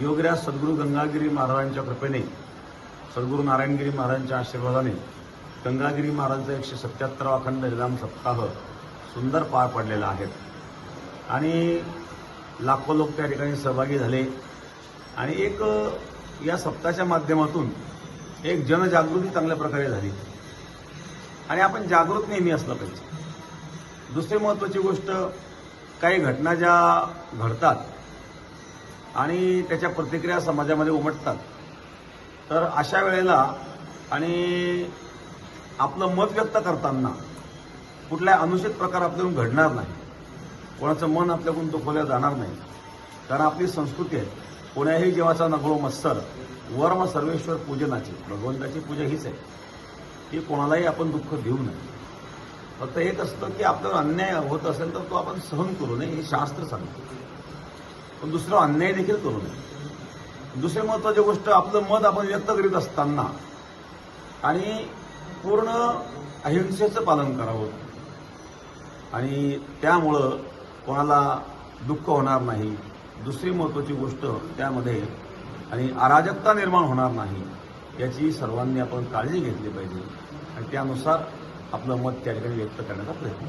योगराज सद्गुरू गंगागिरी महाराजांच्या कृपेने सद्गुरू नारायणगिरी महाराजांच्या आशीर्वादाने गंगागिरी महाराजांचा एकशे सत्याहत्तर अखंड निलाम सप्ताह सुंदर पार पडलेला आहे. आणि लाखो लोक त्या ठिकाणी सहभागी झाले. आणि एक या सप्ताहाच्या माध्यमातून एक जनजागृती चांगल्या प्रकारे झाली. आणि आपण जागृत नेहमी असलं पाहिजे. दुसरी महत्त्वाची गोष्ट काही घटना ज्या घडतात आणि त्याच्या प्रतिक्रिया समाजामध्ये उमटतात. तर अशा वेळेला आणि आपलं मत व्यक्त करताना कुठलाही अनुचित प्रकार आपल्याकडून घडणार नाही. कोणाचं मन आपल्याकडून दुखवल्या जाणार नाही. कारण आपली संस्कृती आहे. कोण्याही जीवाचा नगळो मत्सर वर्म सर्वेश्वर पूजनाची भगवंताची पूजा हीच आहे. की कोणालाही आपण दुःख देऊ नये. फक्त एक असतं की आपल्याला अन्याय होत असेल तर तो आपण सहन करू नये हे शास्त्र सांगतो. पण दुसरं अन्याय देखील करू नये. दुसरी महत्वाची गोष्ट आपलं मत आपण व्यक्त करीत असताना आणि पूर्ण अहिंसेचं पालन करावं. आणि त्यामुळं कोणाला दुःख होणार नाही दुसरी महत्वाची गोष्ट त्यामध्ये आणि अराजकता निर्माण होणार नाही याची सर्वांनी आपण काळजी घेतली पाहिजे. आणि त्यानुसार आपलं मत त्या ठिकाणी व्यक्त करण्याचा प्रयत्न